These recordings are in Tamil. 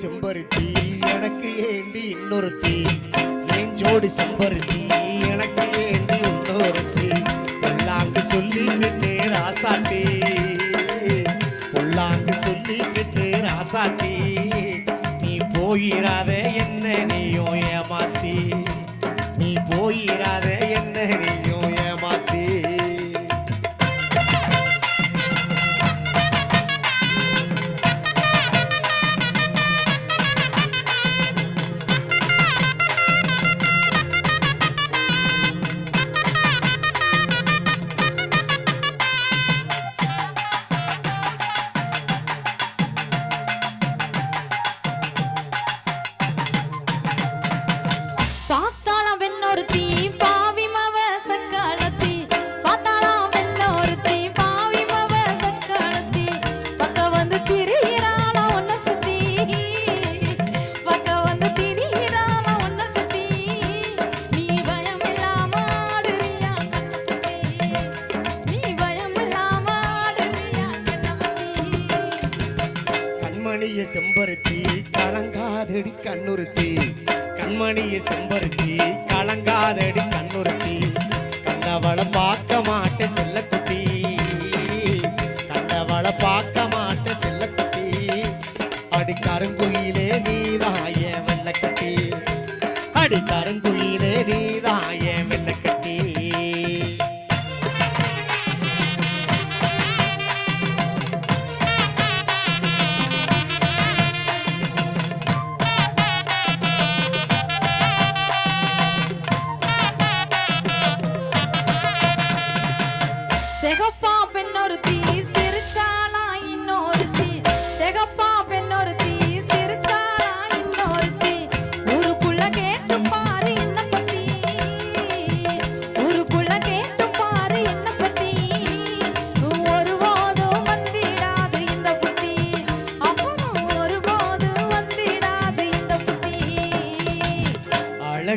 செம்பருத்தி எனக்கு ஏண்டி இன்னொருத்தி? என் ஜோடி செம்பருத்தி எனக்கு ஏண்டி இன்னொருத்தி? பொல்லாங்கு சொல்லிக்கிட்டு ராசாத்தி. பொல்லாங்கு சொல்லிக்கிட்டு ராசாத்தி. நீ போயிராத என்ன நீயும் ஏமாத்தி. கலங்காதடி கண்ணுறுத்தி கண்மணியை செம்பருத்தி கலங்காதடி கண்ணுறுத்தி கண்டவளை பார்க்க மாட்டேன் செல்லக்குட்டி. கண்டவளை பார்க்க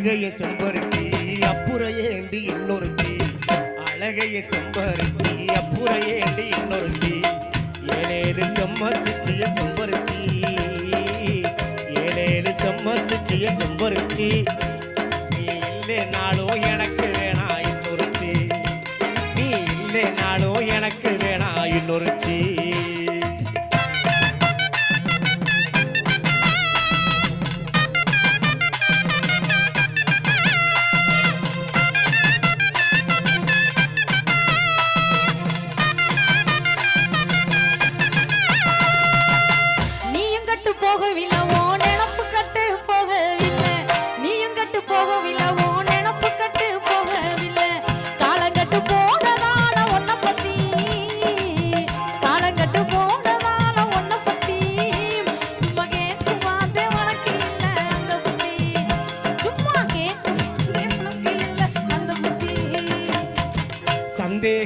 அழகைய செம்பருத்தி அப்புறையேண்டி இன்னொருத்தி. அழகைய செம்பருத்தி என்று இன்னொருத்தி. ஏழேழு செம்மத்துக்கிய செம்பருத்தி. ஏழேழு செம்மத்துக்கிய செம்பருத்தி. நீ இல்லைனாலும் எனக்கு வேணா இன்னொருத்தி. நீ இல்லைனாலும் எனக்கு வேணா இன்னொருத்தி.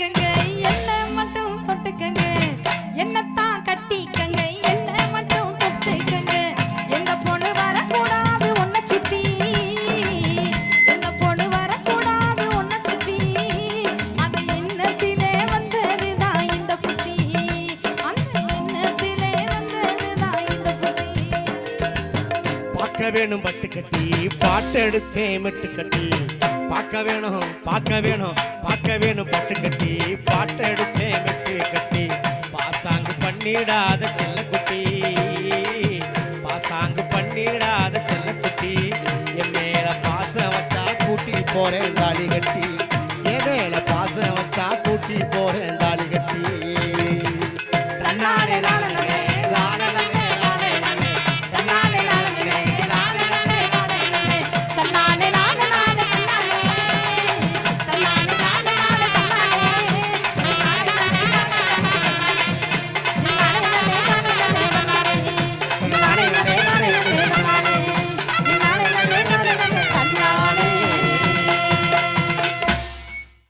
கட்டிக்கங்க என்ன மட்டும் தொட்டுக்கங்க. என்னத்தான் கட்டிக்கங்க என்ன மட்டும் தொட்டுக்கங்க. எந்த பொண்ணு வரக்கூடாது உன்னை சுத்தி. எந்த பொண்ணு வரக்கூடாது உன்னை சுத்தி. அது எண்ணத்திலே வந்ததுதான் இந்த புத்தி அந்த எண்ணத்திலே வந்ததுதான் இந்த புத்தி பார்க்க வேணும் பட்டு கட்டி பாட்டு எடுத்தேன் மெட்டு கட்டி பார்க்க வேணும் பார்க்க வேணும். பார்க்க வேணும் பட்டு கட்டி. பாட்டு எடுத்தேன் மெட்டு கட்டி. பாசாங்கு பண்ணிடாத செல்லக்குட்டி. பாசாங்கு பண்ணிடாத செல்லக்குட்டி. என் மேல பாச வச்சா கூட்டி போறேன் தாலி கட்டி.